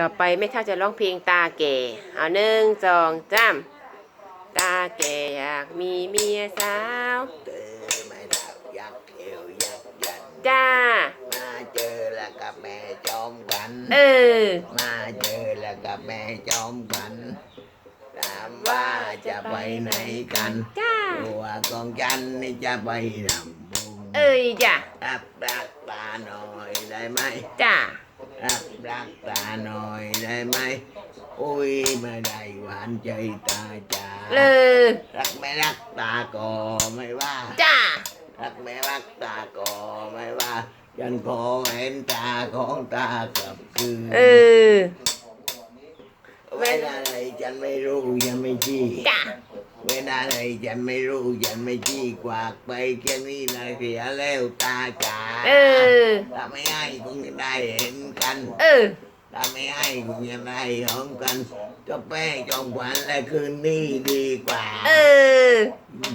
ต่อไปไม่เท่าจะร้องเพลงตาแก่ เอาหนึ่งสองสามตาแก่อยากมีเมียสาวเจอไม่ดาวยักษ์เอวยักษ์ยันจ้า มาเจอแล้วกับแม่จอมขวัญเออ มาเจอแล้วกับแม่จอมขวัญถามว่าจะไปไหนกันจ้าตัวของฉันนี่จะไปลำบุงเอ้ยจ้ารับรักตาหน่อยได้ไหมจ้า รับรักตาหน่อยได้ไหมอุ้ยไม่ได้หวานใจตาจ๋าเลยรักไม่รักตาก็ไม่ว่า จ้ารักไม่รักตาก็ไม่ว่ายันขอเห็นตาของตากลับคืนเออเวลาไหนฉันไม่รู้ยังไม่จี้จ้า เวลาไหนฉันไม่รู้ฉันไม่จี้กวากไปแค่นี้นะเสียแล้วตาจ๋าเออ ถ้าไม่ให้คงจะได้เห็นกัน เออ ถ้าไม่ให้คงจะได้หอมกันจะแป้งจอมขวัญและคืนนี้ดีกว่าเออ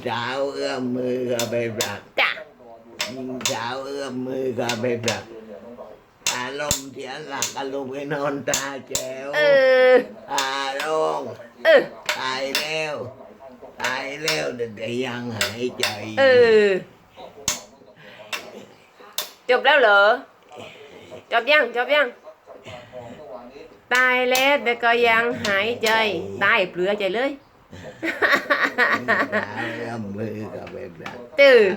เช้าเอื้อมมือก็ไปรักจ้ายิงเช้าเอื้อมมือก็ไปรักอารมณ์เสียหลักอารมณ์ไปนอนตาแจ๋วเออ อารมณ์เออ ตายแล้ว ตายแล้วแต่ยังหายใจเออจบแล้วเหรอจบยังจบยังตายแล้วแต่ก็ยังหายใจตายเปลือใจเลยเอื้อมมือก็ไปรักตื่น